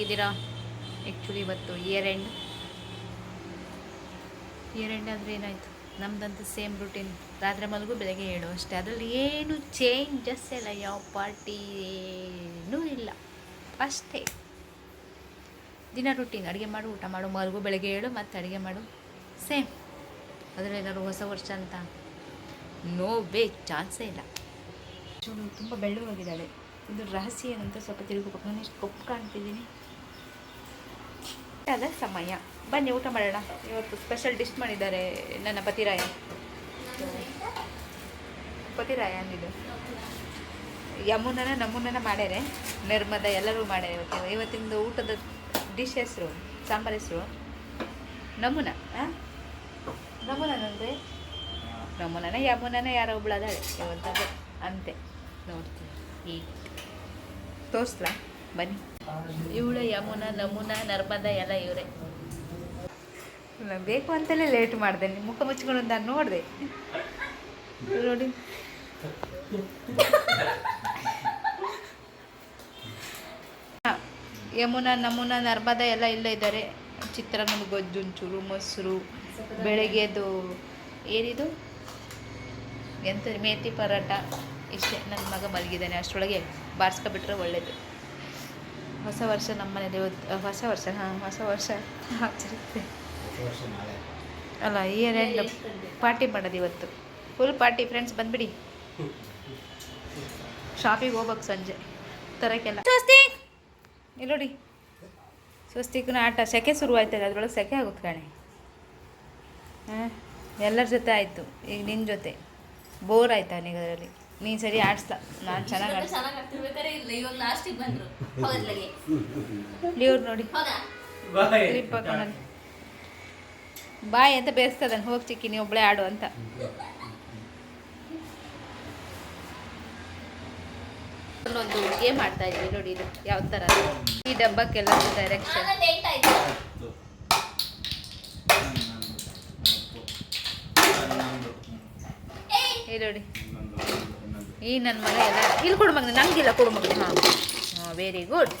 ಹೇಗಿದ್ದೀರಾ? ಆ್ಯಕ್ಚುಲಿ ಇವತ್ತು year end year end ಆದರೆ ಏನಾಯಿತು? ನಮ್ದಂತೂ ಸೇಮ್ ರುಟೀನ್ ರಾತ್ರಿ ಮಲಗು, ಬೆಳಗ್ಗೆ ಹೇಳು ಅಷ್ಟೇ. ಅದರಲ್ಲಿ ಏನು ಚೇಂಜಸ್ ಇಲ್ಲ ಯಾವ ಪಾರ್ಟಿ ಏನೂ ಇಲ್ಲ. ಅಷ್ಟೇ. ದಿನ ರುಟೀನ್ ಅಡುಗೆ ಮಾಡು, ಊಟ ಮಾಡು, ಮಲಗು, ಬೆಳಗ್ಗೆ ಹೇಳು ಮತ್ತು ಅಡುಗೆ ಮಾಡು. ಸೇಮ್ ಅದರಲ್ಲಿ ಏನಾದ್ರು ಹೊಸ ವರ್ಷ ಅಂತ ನೋ ಬೇ ಚಾನ್ಸೇ ಇಲ್ಲ. ಚೂರು ತುಂಬ ಬೆಳ್ಳಗಾಗಿದ್ದಾಳೆ. ಇದು ರಹಸ್ಯ ಏನಂತ ಸ್ವಲ್ಪ ತಿರುಗಬೇಕು ನಾನು ಎಷ್ಟು ಕೊಪ್ಪು ಕಾಣ್ತಿದ್ದೀನಿ. ಅದ ಸಮಯ. ಬನ್ನಿ, ಊಟ ಮಾಡೋಣ. ಇವತ್ತು ಸ್ಪೆಷಲ್ ಡಿಶ್ ಮಾಡಿದ್ದಾರೆ ನನ್ನ ಪತಿರಾಯ. ಪತಿರಾಯ ಅಂದಿದ್ದು. ಯಮುನನ ನಮೂನನ ಮಾಡ್ಯಾರೆ. ನಿರ್ಮದ ಎಲ್ಲರೂ ಮಾಡ್ಯಾರೆ ಇವತ್ತು. ಇವತ್ತಿಂದು ಊಟದ ಡಿಶ್ ಹೆಸರು, ಸಾಂಬಾರ್ ಹೆಸರು, ನಮೂನ ನಮೂನನಂದ್ರೆ ನಮೂನನ ಯಮುನನ ಯಾರೋ ಒಬ್ಳು ಅದಾಳೆ. ಇವತ್ತದು ಅಂತೆ. ನೋಡ್ತೀವಿ ಈ ತೋರಿಸ್ಲಾ? ಬನ್ನಿ. ಇವಳು ಯಮುನಾ, ನಮೂನಾ, ನರ್ಮದಾ ಎಲ್ಲ ಇವರೇ. ಬೇಕು ಅಂತಲೇ ಲೇಟ್ ಮಾಡಿದೆ ನಿಮ್ಮ ಮುಖ ಮುಚ್ಕೊಂಡು ನಾನು ನೋಡಿದೆ. ನೋಡಿ. ಯಮುನಾ, ನಮೂನಾ, ನರ್ಮದಾ ಎಲ್ಲ ಇಲ್ಲೇ ಇದ್ದಾರೆ. ಚಿತ್ರಾನ್ನದ ಗೊಜ್ಜು ಒಂಚೂರು ಮೊಸರು ಬೆಳಗ್ಗೆದು ಏನಿದು? ಎಂತ ಮೇತಿ ಪರಾಟ ಇಷ್ಟೇ. ನನ್ನ ಮಗ ಮಲಗಿದ್ದಾನೆ. ಅಷ್ಟರೊಳಗೆ ಬಾರಿಸ್ಕೊಬಿಟ್ರೆ ಒಳ್ಳೇದು. ಹೊಸ ವರ್ಷ ನಮ್ಮನೆ ಮನೇಲಿ ಇವತ್ತು ಹೊಸ ವರ್ಷ ಹಾಂ ಹೊಸ ವರ್ಷ ಆಚರಿಸ್ತೇವೆ ಅಲ್ಲ ಇಯರ್ ಎಂಡ್ ಪಾರ್ಟಿ ಮಾಡೋದು ಇವತ್ತು. ಫುಲ್ ಪಾರ್ಟಿ ಫ್ರೆಂಡ್ಸ್ ಬಂದ್ಬಿಡಿ. ಶಾಪಿಗೆ ಹೋಗ್ಬೇಕು ಸಂಜೆ. ತರಕ್ಕೆಲ್ಲ ಸ್ವಸ್ತಿ! ಇಲ್ಲೋಡಿ ಸ್ವಸ್ತಿಗೂ ಸ್ವಸ್ತಿಕ್ನ ಆಟ ಸೆಕೆ ಶುರು ಆಯ್ತದೆ ಅದ್ರೊಳಗೆ ಸೆಕೆ ಆಗುತ್ತೆ ಕಣೆ. ಹಾಂ ಎಲ್ಲರ ಜೊತೆ ಆಯಿತು ಈಗ ನಿನ್ನ ಜೊತೆ. ಬೋರ್ ಆಯ್ತಾ ನೀಗ ಅದರಲ್ಲಿ. ನೀನು ಸರಿ ಆಡಿಸ್ಲ ನಾನು ಚೆನ್ನಾಗಿ ಇವ್ರು ನೋಡಿ. ಹೌದಾ? ಕ್ಲಿಪ್ ಹಾಕೊಂಡಲ್ಲಿ ಬಾಯ್ ಅಂತ ಬೇಸ್ತದ ಹೋಗಿ ಚಿಕ್ಕಿ ನೀವು ಒಬ್ಳೆ ಆಡು ಅಂತ. ಒಂದು ಗೇಮ್ ಆಡ್ತಾ ಇದ್ವಿ ನೋಡಿ ಇದು. ಯಾವ ಥರ ಈ ಡಬ್ಬಕ್ಕೆಲ್ಲ ಡೈರೆಕ್ಷನ್ ಈ ನೋಡಿ. ಈ ನನ್ನ ಮಗ ಎಲ್ಲ. ಇಲ್ಲಿ ಕೊಡು ಮಗ ನಂಗಿಲ್ಲ ಕೊಡು ಮಗ ಹಾಂ. ವೆರಿ ಗುಡ್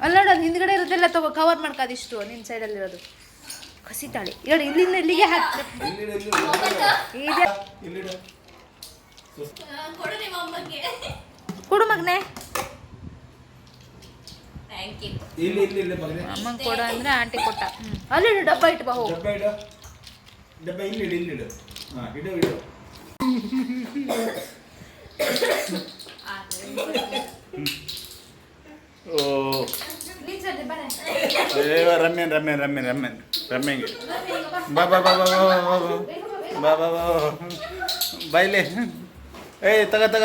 ಅಲ್ಲ ನೋಡೋದು ಹಿಂದ್ಗಡೆ ಇರೋದೆಲ್ಲ ತಗೋ ಕವರ್ ಮಾಡ್ಕೋದಿಷ್ಟು ನಿನ್ನ ಸೈಡಲ್ಲಿರೋದು ಕಸಿ ತಾಳಿ. ಇಲ್ಲಿ ಇಲ್ಲಿಂದ ಇಲ್ಲಿಗೆ ಹಾಕ್ತಾರೆ. ಕೊಡು ಮಗನೇ. ಇಲ್ಲಿ ಇಲ್ಲಿ ಇಲ್ಲಿ ಮಗನೇ. ಅಮ್ಮಂಗೆ ಕೊಡು ಅಂದ್ರೆ ಆಂಟಿ ಕೊಟ್ಟ. ಹ್ಞೂ ಅಲ್ಲಿ ಇಡು, ಡಬ್ಬ ಇಟ್ಟು ಬಾ ಹೋಗು. ಡಬ್ಬ ಇಡು. ಡಬ್ಬ ಇಲ್ಲಿಡು ಇಲ್ಲಿಡು ಹಾ ಇಡು ಇಡು. ಓ. ಏ ರಮ್ಯನ್ ರಮ್ಯನ್ ರಮ್ಯನ್ ರಮ್ಯನ್. ರಮ್ಯಂಗೆ. ಬಾ ಬಾ ಬಾ ಬಾ ಬಾ ಬಾ ಬಾ ಬಾ. ಬಾ ಬಾ ಬಾಯ್ಲೆ ಏಯ್ ತಗ ತಗ.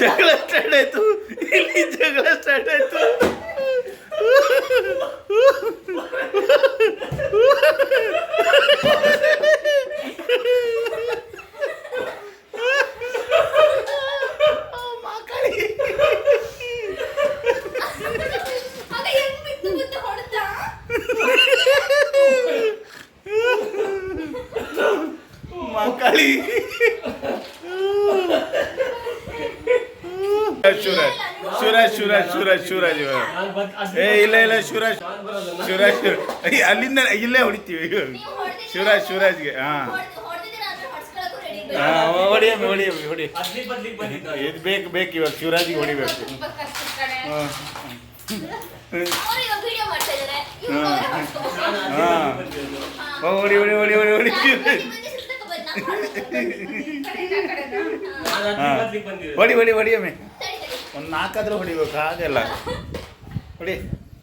ಜಗಳ ಸ್ಟಾರ್ಟ್ ಆಯ್ತು. ಇಲ್ಲಿ ಜಗಳ ಸ್ಟಾರ್ಟ್ ಆಯ್ತು. ಗಾಳಿ ಶಿವರಾಜ್ ಶಿವರಾಜ್ ಶಿವರಾಜ್ ಶಿವರಾಜ್ ಶಿವರಾಜ್ ಏ ಇಲ್ಲ ಇಲ್ಲ ಶಿವರಾಜ್ ಶಿವರಾಜ್ ಅಲ್ಲಿಂದ ಇಲ್ಲೇ ಹೊಡಿತೀವಿ ಶಿವರಾಜ್ ಶಿವರಾಜ್ಗೆ ಹಾಂ. ಹೊಡಿಯಮ್ಮಿ ಹೊಡಿಯಮ್ಮಿ ಹೊಡಿ. ಇದು ಬೇಕು ಬೇಕು ಇವಾಗ ಶಿವರಾಜಿಗೆ ಹೊಡಿಬೇಕು. ಹಾಂ. ಹೊಡಿ ಹೊಡಿ ಹೊಡಿ ಹೊಡಿ ಹೊಡಿ. ಹೊಡಿ ಹೊಡಿ ಹೊಡಿ ಅಮ್ಮ. ಒಂದು ನಾಲ್ಕಾದ್ರೂ ಹೊಡಿಬೇಕು ಹಾಗೆಲ್ಲ. ಹೊಡಿ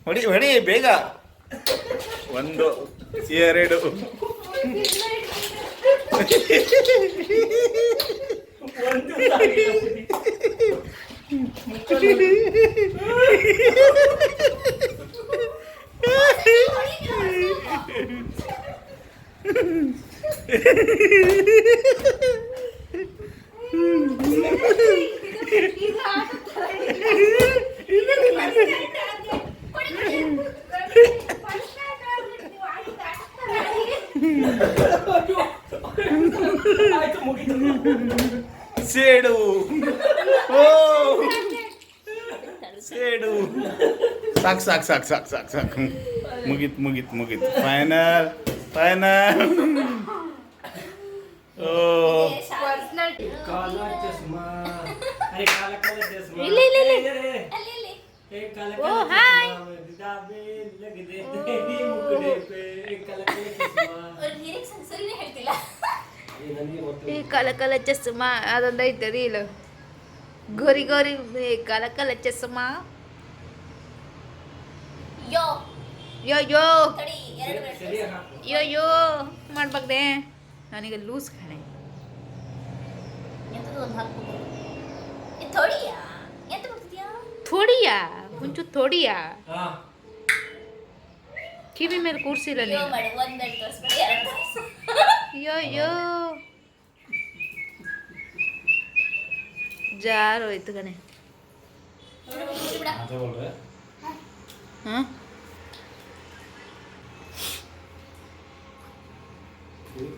ಹೊಡಿ ಹೊಡಿ ಬೇಗ. ಒಂದು ಎರಡು. ಒಂದು ಸಾರಿ ಬದ್ಲಿ. ಆಯ್ತು ಮುಗೀತು ಸೇಡು. ಓ. ಸೇಡು. ಸಾಕು ಸಾಕು ಸಾಕು ಸಾಕು ಸಾಕು. ಸಾಕು ಮುಗೀತು ಮುಗೀತು ಮುಗೀತು ಫೈನಲ್ ಫೈನಲ್ ಓ Personal ಕಾಲ ಚಸ್ಮಾ ಅರೆ ಕಾಲ ಕಾಲ ಚಸ್ಮಾ ಇಲ್ಲಿ, ಇಲ್ಲಿ, ಇಲ್ಲಿ. ಏ, ಏ, ಏ. ಅಲ್ಲಿ ಇಲ್ಲಿ ಏ ಕಾಲ ಓ, ಕಾಲ ಹಾಯ್. ಚಸ್ಮಾ, ದಾಬೆ ಲಗಿದೆ, ಈ ಮುಕ್ಕುಡೆ ಪೆ, ಏ ಕಾಲ ಕಾಲ ಚಸ್ಮಾ. ಅವ್ರ ಲಿರಿಕ್ಸ್ ಸರಿನೇ ಹೇಳ್ತಿಲ್ಲ ಏ, ನನಗೆ ಗೊತ್ತು. ಈ ಕಲ ಕಲ ಚಸ್ಮಾ ಅದೊಂದು ಐತೆ ರೀಲ್ ಗೋರಿ ಗೋರಿ ಈ ಕಲ ಕಲ ಚಸ್ಮಾ ಯೋ ಯೋ ಯೋ ತಡಿ ಎರಡು ಸರಿ- minute. ಸರಿಯಾಗಿ ಹಾಕು. ಯೋ ಯೋ ಮಾಡ್ಬಾರ್ದೆ ನನಗೆ ಲೂಸ್ ಕಣೆ. ಥೋಡಿಯಾ? ಮುಂಚು ಥೋಡಿಯಾ? ಹಾ. ಕಿವಿ ಮೇಲೆ ಕೂರಿಸಿಲ್ಲ ಯೋ ನೀನು. ಮಾಡಿ ಒಂದೆರಡು ತೋರಿಸ್ಬೇಡಿ ಎರಡು ತೋರಿಸು. ಯೋ ಯೋ ಜಾರು ಹೋಯ್ತು ಕಣೆ ಬಿಡ ಹಾಂ?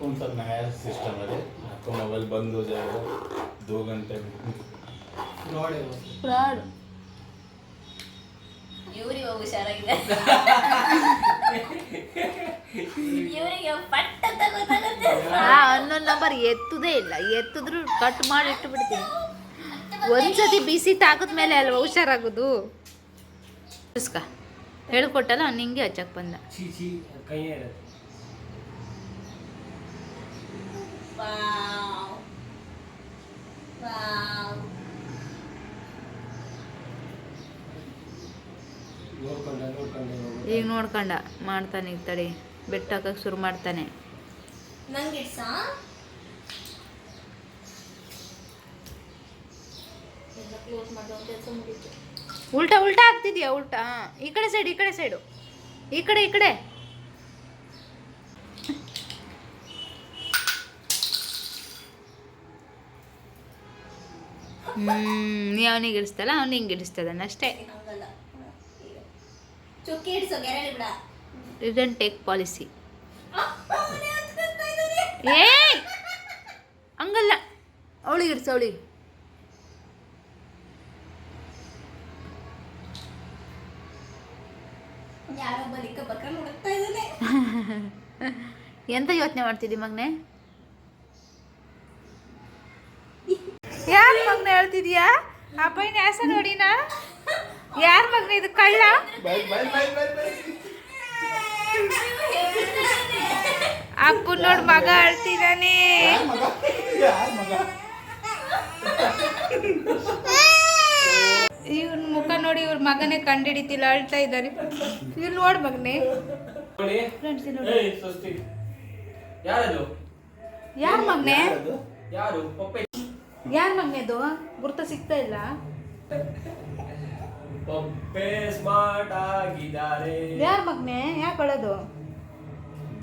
कौन सा नया सिस्टम है रे आपको मोबाइल बंद हो जाएगा दो घंटे में ನೋಡಿ ಇವಾಗ. ಫ್ರಾಡ್ ಇವ್ರಿಗೆ ಹುಷಾರಾಗಿದೆ ಇವರಿಗೆ ಪಟ್ಟ ಅಂತ ಗೊತ್ತಾಗುತ್ತೆ ಆ ಹನ್ನೊಂದು ನಂಬರ್ ಎತ್ತುದೇ ಇಲ್ಲ ಎತ್ತಿದ್ರು ಕಟ್ ಮಾಡಿ ಇಟ್ಟು ಬಿಡ್ತೀನಿ ಒಂದ್ಸತಿ ಬಿಸಿ ತಾಕದ್ಮೇಲೆ ಅಲ್ವಾ ಹುಷಾರಾಗೋದು ಇಸ್ಕ ಹೇಳ್ಕೊಟ್ಟಲ್ಲ ಅವ್ನು ಹಿಂಗೆ ಹಚ್ಚಕ್ ಬಂದ ಛೀ ಈಗ ನೋಡ್ಕೊಂಡ ಮಾಡ್ತಾನೆ ಈಗ ತಡಿ. ಬೆಟ್ಟ ಹಾಕಕ್ಕೆ ಶುರು ಮಾಡ್ತಾನೆ. ನಂಗೆ ಉಲ್ಟಾ ಉಲ್ಟಾ ಆಗ್ತಿದ್ಯಾ? ಉಲ್ಟಾ. ಈ ಕಡೆ ಸೈಡ್ ಈ ಕಡೆ ಸೈಡು ಈ ಕಡೆ ಈ ಕಡೆ. ಹ್ಮ್ ನೀ ಅವನಿಗೆ ಇಡಿಸ್ತಲ್ಲ ಅವ್ನು ಹಿಂಗೆ ಇಡಿಸ್ತದಾನೆ ಅಷ್ಟೇ ಹಂಗಲ್ಲ ಚುಕ್ಕಿ ಇಡ್ಸೋ ಗೆರಳಿ ಬಿಡ ರಿಟರ್ನ್ ಟೇಕ್ ಪಾಲಿಸಿ ಏ ಹಂಗಲ್ಲ. ಅವಳಿಗೆ ಇಡ್ಸ ಅವಳಿಗೆ. ಎಂತ ಯೋಚನೆ ಮಾಡ್ತಿದ್ದಿ ಮಗ್ನೆ? ಯಾರು ಮಗ್ನೆ ಹೇಳ್ತಿದ್ಯಾ? ಆ ಪೈನ ನೋಡಿನಾ ನೋಡಿನ? ಯಾರ ಮಗ ಇದು? ಕಳ್ಳ? ಅಪ್ಪು ನೋಡ್ ಮಗ ಅಳ್ತಿದ್ದಾನೆ ಇವನ್ ಮುಖ ನೋಡಿ ಇವ್ರ ಮಗನೇ ಕಂಡಿಡಿತಿಲ್ಲ ಅಳ್ತಾ ಇದ್ದಾನೆ ಇವ್ರು ನೋಡ್ ಮಗನೇ. ಯಾರ ಮಗನೇ? ಯಾರ? ಮಗನೇದು ಗುರ್ತ ಸಿಗ್ತಾ ಇಲ್ಲ. ಪಪ್ಪೆ ಸ್ಮಾರ್ಟ್ ಆಗಿದ್ದಾರೆ. ಯಾರ ಮಗ್ನೆ? ಯಾಕೆ ಅಳೋದು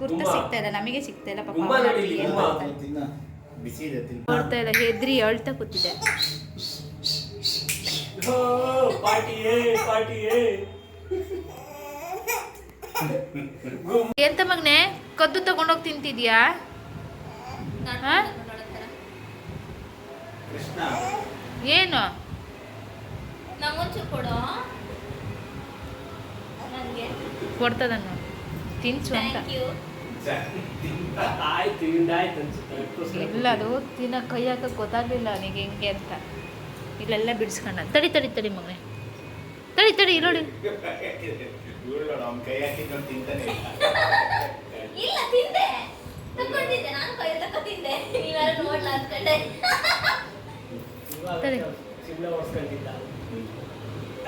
ಗುರ್ತ. ಸಿಗ್ತಾ ಇಲ್ಲ ನಮಗೆ ಸಿಗ್ತಾ ಇಲ್ಲ ಪಾಪ ಗುಮ್ಮ ನೋಡಿ ಇಲ್ಲಿ, ಏನ್ ಗುಮ್ಮ. ಮಾಡ್ತಾನೆ? ತಿನ್ನ ಬಿಸಿ ಇದೆ ತಿನ್ನ. ನೋಡ್ತಾ ಇಲ್ಲ ಹೆದ್ರಿ ಅಳ್ತಾ ಕೂತಿದೆ. ಎಂತ ಮಗ್ನೆ? ಕದ್ದು ತಗೊಂಡೋಗಿ ತಿಂತಿದ್ಯಾ? ಹಾ? ಕೃಷ್ಣ. ಏನು? ಕೊಡು? ನನಗೆ. ಕೊಡ್ತದ ನೋಡಿ ತಿನ್ಸು ಅಂತ. ಇಲ್ಲ ಅದು ತಿನ್ನ ಕೈ ಹಾಕಕ್ಕೆ ಗೊತ್ತಾಗ್ಲಿಲ್ಲ ಅವನಿಗೆ ಹೆಂಗೆ ಅಂತ. ಇಲ್ಲೆಲ್ಲ ಬಿಡಿಸ್ಕೊಂಡ ತಡಿ ತಡಿ ತಡಿ ಮಗನೇ ತಡಿ ತಡಿ ಇರೋಡಿ. ಇಲ್ಲ. ಇಲ್ಲ ತಿಂದೆ. ತಗೊಂಡಿದ್ದೆ ನಾನು ಕೈ ನೋಡ್ಲಾ ತಡಿ.